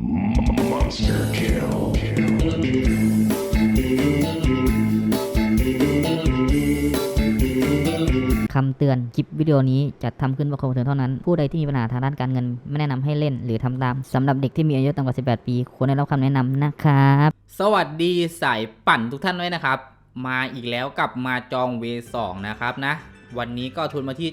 Monster kill. คำเตือน คลิปวิดีโอนี้จัดทำขึ้นเพื่อความบันเทิงเท่านั้น ผู้ใดที่มีปัญหาทางด้านการเงิน ไม่แนะนำให้เล่นหรือทำตามสำหรับเด็กที่มีอายุต่ำกว่า 18 ปี ควรได้รับคำแนะนำนะครับ สวัสดีสายปั่นทุกท่านด้วยนะครับ มาอีกแล้วกับมาจองเวสองนะครับนะ วันนี้ก็ทุนมาที่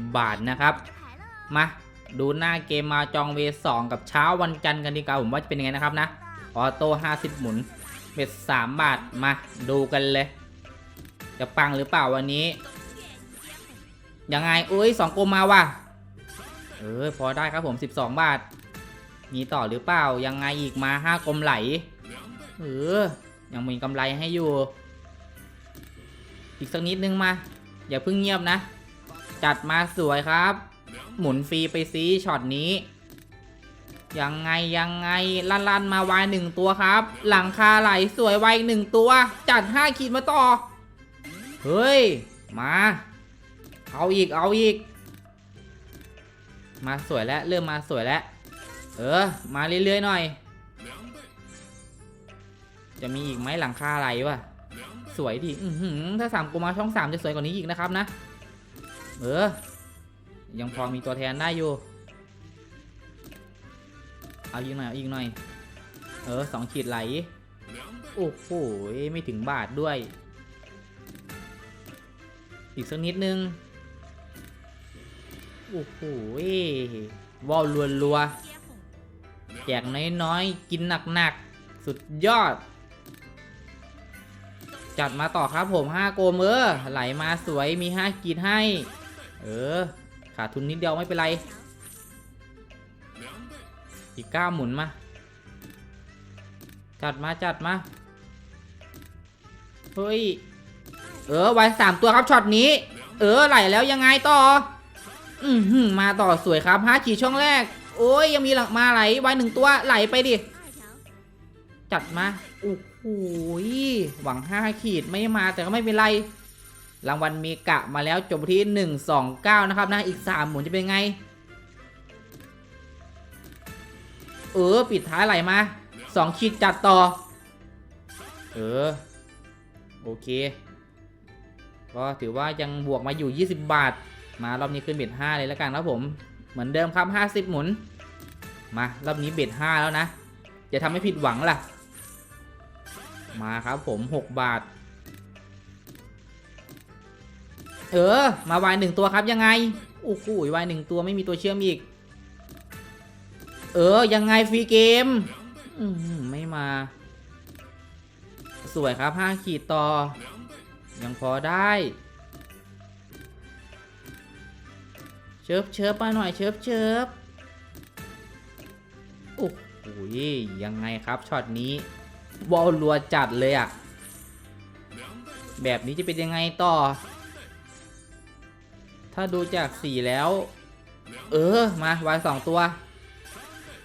740 บาทนะครับ มา ดูหน้าเกมมาจองเวสองกับเช้าวันจันทร์กันดีกว่าผมว่าจะเป็นยังไงนะครับนะ ออโต้50หมุนเบ็ด3บาทมาดูกันเลย จะปังหรือเปล่าวันนี้ ยังไงเอ้ยสองกมมาว่ะ เออพอได้ครับผม12บาท มีต่อหรือเปล่ายังไงอีกมาห้ากลมไหล เออ ยังมีกำไรให้อยู่ อีกสักนิดนึงมา อย่าเพิ่งเงียบนะ จัดมาสวยครับ หมุนฟรีไปซีช็อตนี้ ยังไงยังไงลันลันมาวายหนึ่งตัวครับ หลังคาไหลสวยวายหนึ่งตัว จัดห้าขีดมาต่อ เฮ้ย มา เอาอีกเอาอีก มาสวยแล้วเริ่มมาสวยแล้ว เออ มาเรื่อยๆหน่อย จะมีอีกไหมหลังคาอะไรวะสวยดิถ้าสามกูมาช่องสามจะสวยกว่านี้อีกนะครับนะ เออ ยังพอมีตัวแทนได้อยู่ เอาอีกหน่อยเอาอีกหน่อย เออสองขีดไหล โอ้โหไม่ถึงบาทด้วย อีกสักนิดนึง โอ้โหวอลรัวรัวๆแจกน้อยๆ กินหนักๆ สุดยอด จัดมาต่อครับผม 5 โกมเออไหลมาสวยมี 5 กีดให้ เออ ขาดทุนนิดเดียวไม่เป็นไร อีก9หมุนมา จัดมาจัดมา เฮ้ย เออไว้สามตัวครับช็อตนี้ เออไหลแล้วยังไงต่อ อือหือมาต่อสวยครับห้าขีดช่องแรก โอ้ยยังมีหลังมาไหลไว้หนึ่งตัวไหลไปดิ จัดมาโอ้โหหวังห้าขีดไม่มาแต่ก็ไม่เป็นไร รางวัลมีกะมาแล้วจบที่หนึ่งสองเก้านะครับนะอีกสามหมุนจะเป็นไง เออ ปิดท้ายไหลมาสองขีดจัดต่อ เออ โอเค ก็ถือว่ายังบวกมาอยู่ 20 บาท มารอบนี้ขึ้นเบ็ด5เลยแล้วกันครับผม เหมือนเดิมครับ 50 หมุน มารอบนี้เบ็ด5แล้วนะ จะทำให้ผิดหวังล่ะ มาครับผม 6 บาท เออ มาวายหนึ่งตัวครับยังไงโอ้โหวายหนึ่งตัวไม่มีตัวเชื่อมอีก เออ ยังไงฟรีเกมอืมไม่มา สวยครับ5ขีดต่อ ยังพอได้ เชิบเชิบมาหน่อยเชิบเชิบโอ้โหยังไงครับช็อตนี้บอลรัวจัดเลยอะแบบนี้จะเป็นยังไงต่อ ถ้าดูจากสีแล้ว เออ มาวายสองตัว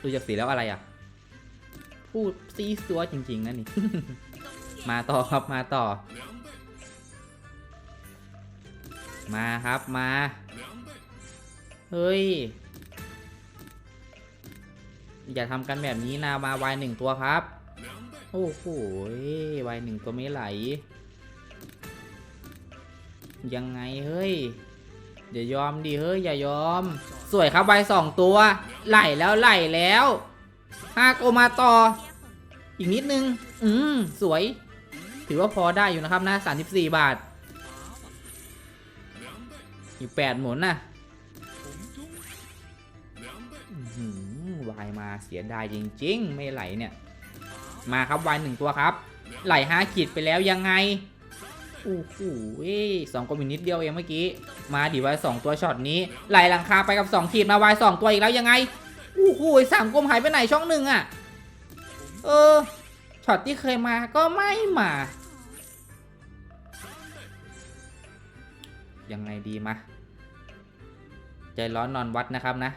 ดูจากสีแล้วอะไรอะ พูดซีซัวจริง ๆนะนี่ มาต่อครับมาต่อ มาครับมา เฮ้ย อย่าทำกันแบบนี้นะมาวายหนึ่งตัวครับ โอ้โหวายหนึ่งตัวไม่ไหล ยังไงเฮ้ย อย่ายอมดิเฮ้ยอย่ายอม สวยครับวายสองตัว ไหลแล้วไหลแล้วห้าโกมาต่อ อีกนิดนึง อืมสวย ถือว่าพอได้อยู่นะครับนะ34บสี่บาทอยู่แปดหมุนน่ะวายมาเสียดายจริง ๆ ไม่ไหลเนี่ย มาครับวายหนึ่งตัวครับ ไหลห้าขีดไปแล้วยังไง โอ้โหสองกลมอีกนิดเดียวเองเมื่อกี้ มาดิวายสองตัวช็อตนี้ไหลหลังคาไปกับสองขีดมาวายสองตัวอีกแล้วยังไงโอ้โหสามกลมหายไปไหนช่องหนึ่งอะ เออช็อตที่เคยมาก็ไม่มา ยังไงดีมา ใจร้อนนอนวัดนะครับนะ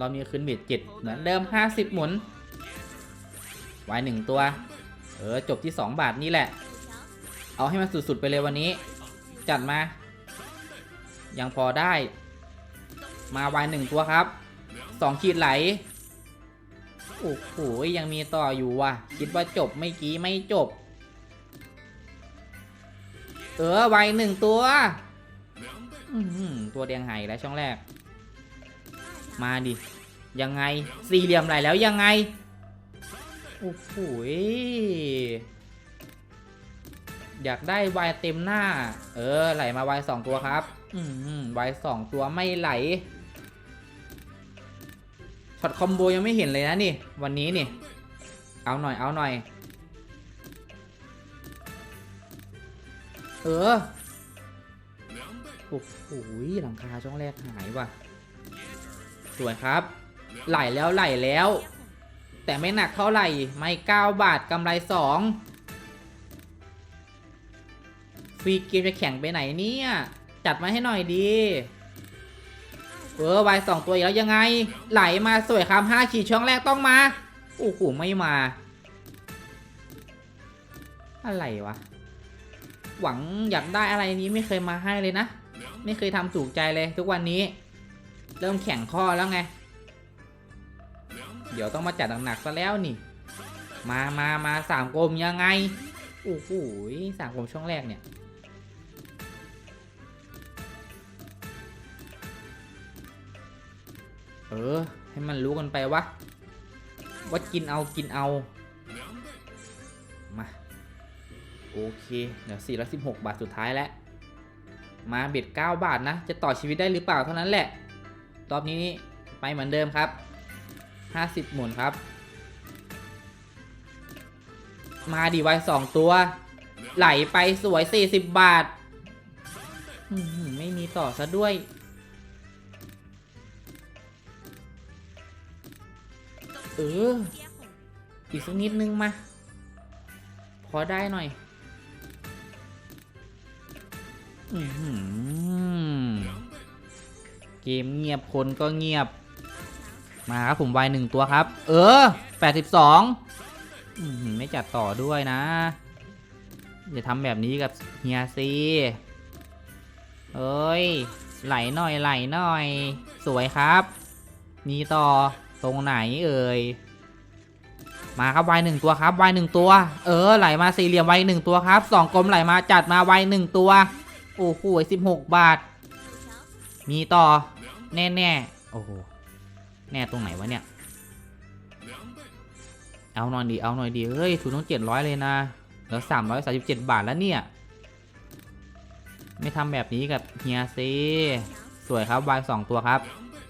รอบนี้ขึ้นบ็ดจ็ดเหมือนเดิม 50 หมุนไว้หนึ่งตัว เออ จบที่ 2 บาทนี่แหละ เอาให้มันสุดๆไปเลยวันนี้ จัดมา ยังพอได้ มาไว้หนึ่งตัวครับ2ขีดไหล โอ้โหยังมีต่ออยู่ว่ะ คิดว่าจบไม่กี้ไม่จบ เออไวหนึ่งตัวตัวแดงหายแล้วช่องแรก มาดิ ยังไง สี่เหลี่ยมไหลแล้วยังไง โอ้โหย อยากได้วายเต็มหน้า เออ ไหลมาวายสองตัวครับ อืมวายสองตัวไม่ไหลช็อตคอมโบยังไม่เห็นเลยนะนี่ วันนี้นี่ เอาหน่อยเอาหน่อย เออโอ้โหหลังคาช่องแรกหายว่ะ สวยครับ ไหลแล้วไหลแล้ว แต่ไม่หนักเท่าไหร่ ไม่เก้าบาทกำไรสอง ฟรีเกมจะแข่งไปไหนเนี่ยจัดมาให้หน่อยดีเออวายสองตัวอีกแล้วยังไง ไหลมาสวยครับห้าขีดช่องแรกต้องมาโอ้โหไม่มา อะไรวะ หวังอยากได้อะไรนี้ไม่เคยมาให้เลยนะ ไม่เคยทำถูกใจเลยทุกวันนี้ เริ่มแข่งข้อแล้วไง เดี๋ยวต้องมาจัดหนักๆซะแล้วนี่ มามามาสามกลมยังไงโอ้โหสามกลมช่วงแรกเนี่ย เออ ให้มันรู้กันไปวะว่ากินเอากินเอา มา โอเค เดี๋ยว 416 บาทสุดท้ายแล้ว มาเบ็ด 9 บาทนะ จะต่อชีวิตได้หรือเปล่าเท่านั้นแหละ รอบนี้นี่ไปเหมือนเดิมครับ 50 หมุนครับ มาดีไว้สองตัว ไหลไปสวย 40 บาท ไม่มีต่อซะด้วย ออ อีกสักนิดนึงมา พอได้หน่อย อืเกมเงียบคนก็เงียบ มาครับผมไวหนึ่งตัวครับ เออแปดสิบสองไม่จัดต่อด้วยนะอย่าทำแบบนี้กับเฮียซีเอ้ย ไหลหน่อยไหลหน่อย สวยครับ มีต่อ ตรงไหนเอ่ยมาครับไวหนึ่งตัวครับไวหนึ่งตัว เออไหลมาสี่เหลี่ยมไวหนึ่งตัวครับสองกลมไหลมาจัดมาไวหนึ่งตัวโอ้โหสิบหกบาท มีต่อแน่แน่โอ้โหแน่ตรงไหนวะเนี่ยเอาหน่อยดีเอาหน่อยดีเฮ้ยทุนต้องเจ็ดร้อยเลยนะเหลือสามร้อยสาสิบเจ็ดบาทแล้วเนี่ย ไม่ทำแบบนี้กับเฮียซีสวยครับวายสองตัวครับ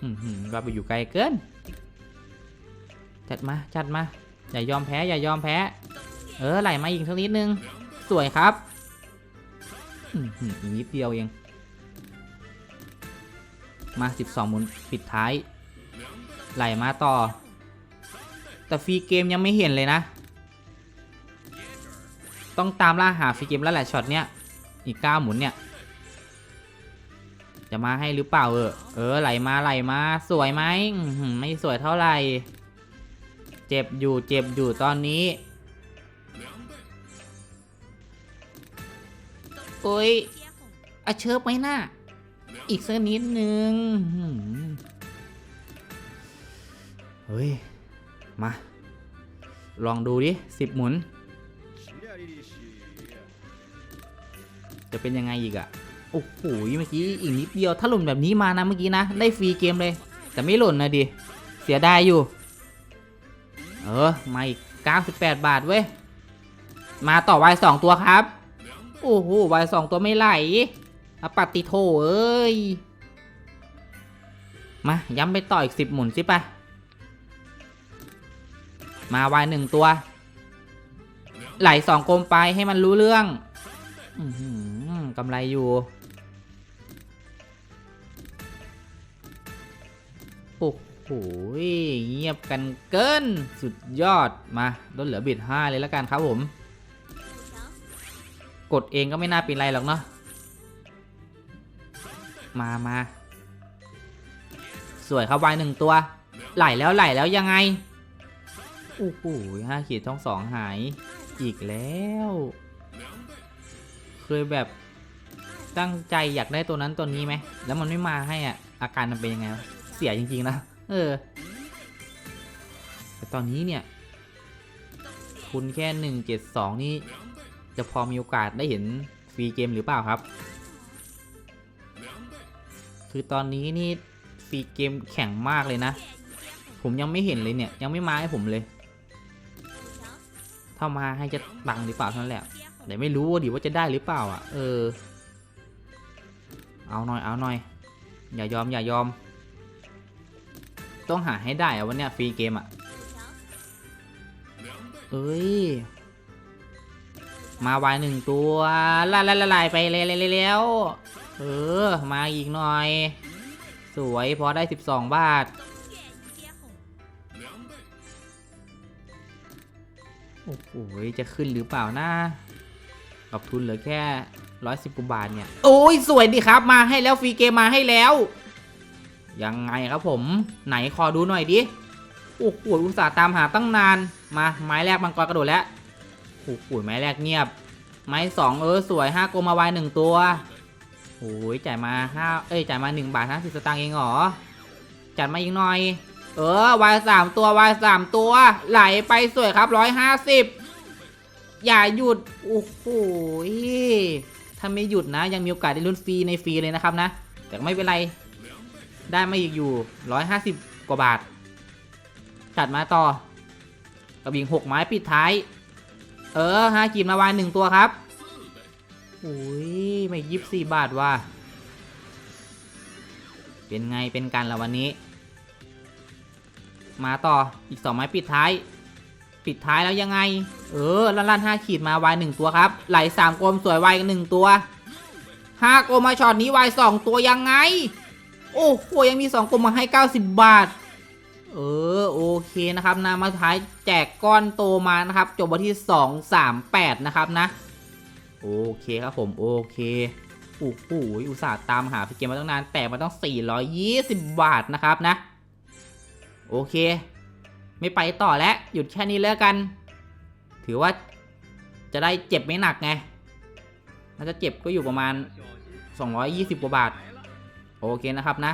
อืมหืมว่าไปอยู่ไกลเกิน จัดมาจัดมา อย่ายอมแพ้อย่ายอมแพ้ เออไหลมาอีกสักนิดนึง สวยครับอีกนิดเดียวเอง มา 12หมุนปิดท้าย ไหลมาต่อ แต่ฟรีเกมยังไม่เห็นเลยนะ ต้องตามล่าหาฟรีเกมแล้วแหละช็อตเนี้ย อีก9หมุนเนี่ย จะมาให้หรือเปล่าเออ เออไหลมาไหลมา สวยไหมไม่สวยเท่าไหร่ เจ็บอยู่เจ็บอยู่ตอนนี้โอ้ยอาเชิบไหมหน้า อีกสักนิดนึงเฮ้ย มา ลองดูดิสิบหมุน จะเป็นยังไงอีกอะโอ้โหเมื่อกี้อีกนิดเดียว ถ้าหล่นแบบนี้มานะเมื่อกี้นะ ได้ฟรีเกมเลย แต่ไม่หล่นนะดิ เสียดายอยู่ เออ มาอีก98บาทเว้ย มาต่อวายสองตัวครับ โอ้โหวายสองตัวไม่ไหลอปัตติโถเอ้ย มา ย้ำไปต่ออีกสิบหมุนสิปะมาวายหนึ่งตัว ไหลสองกลมไปให้มันรู้เรื่องอกำไรอยู่ โอ้โห เงียบกันเกิน สุดยอดมาลดเหลือบิดห้าเลยแล้วกันครับผม กดเองก็ไม่น่าเป็นไรหรอกเนาะมามาสวยครับวายหนึ่งตัว ไหลแล้วไหลแล้วยังไงโอ้โหห้าขีดท้องสองหาย อีกแล้ว เคยแบบตั้งใจอยากได้ตัวนั้นตัวนี้ไหม แล้วมันไม่มาให้อะ อาการมันเป็นยังไง เสียจริง ๆ นะ เออตอนนี้เนี่ย คุณแค่หนึ่งเจ็ดสองนี่ จะพอมีโอกาสได้เห็นฟรีเกมหรือเปล่าครับ คือตอนนี้นี่ฟรีเกมแข่งมากเลยนะ ผมยังไม่เห็นเลยเนี่ย ยังไม่มาให้ผมเลยถ้ามาให้จะตังค์หรือเปล่าเท่านั้นแหละแต่ไม่รู้ว่าดิว่าจะได้หรือเปล่าอะ เออ เอาหน่อย เอาหน่อย อย่ายอม อย่ายอม ต้องหาให้ได้อะวันเนี้ยฟรีเกมอะเอ้ย มาวายหนึ่งตัวลาลาลาลายไปเลยเลยแล้วเออ มาอีกหน่อย สวยพอได้12บาท โอ้โหจะขึ้นหรือเปล่านะกับทุนเหลือแค่ร้อยสิบกว่าบาทเนี่ย โอ้ย สวยดีครับ มาให้แล้ว ฟรีเกมมาให้แล้ว ยังไงครับผม ไหนขอดูหน่อยดิโอ้โหอุตส่าห์ตามหาตั้งนาน มาไม้แรกมังกรกระโดดแล้วโอ้โหไม้แรกเงียบ ไม้สองเออสวยห้าโกมาวายหนึ่งตัวโอ้ยจ่ายมาห้าเอ้ยจ่ายมาหนึ่งบาทห้าสิบสตางค์เองเหรอจัดมาอีกหน่อย เออวายสามตัววายสามตัว ไหลไปสวยครับร้อยห้าสิบอย่าหยุดโอ้โหถ้าไม่หยุดนะ ยังมีโอกาสได้ลุ้นฟรีในฟรีเลยนะครับนะ แต่ไม่เป็นไร ได้มาอีกอยู่ร้อยห้าสิบกว่าบาท จัดมาต่อกระบิ่งหกไม้ปิดท้าย เออห้ากีบมาวายหนึ่งตัวครับโอ้ยไม่ยิบสี่บาทว่ะเป็นไงเป็นกันละวันนี้ มาต่ออีกสองไม้ปิดท้าย ปิดท้ายแล้วยังไง เออลั่นลั่นห้าขีดมาวายหนึ่งตัวครับ ไหลสามกลมสวยวายหนึ่งตัวห้ากลมมาช็อตนี้วายสองตัวยังไง โอ้โหยังมีสองกลมมาให้เก้าสิบบาท เออ โอเคนะครับนะมาท้ายแจกก้อนโตมานะครับ จบวันที่ 2 3 8 นะครับนะ โอเคครับผม โอเคโอ้โหอุตส่าห์ตามหาพี่เกมมาตั้งนาน แต่มาต้อง 420 บาทนะครับนะ โอเค ไม่ไปต่อแล้ว หยุดแค่นี้แล้วกัน ถือว่าจะได้เจ็บไม่หนักไงน่าจะเจ็บก็อยู่ประมาณ 220 กว่าบาท โอเคนะครับนะ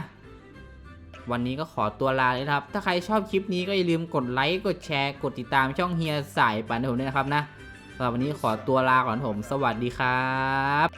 วันนี้ก็ขอตัวลาเลยครับ ถ้าใครชอบคลิปนี้ก็อย่าลืมกดไลค์กดแชร์กดติดตามช่องเฮียสายปันผมด้วยนะครับนะสำหรับวันนี้ขอตัวลาก่อนผม สวัสดีครับ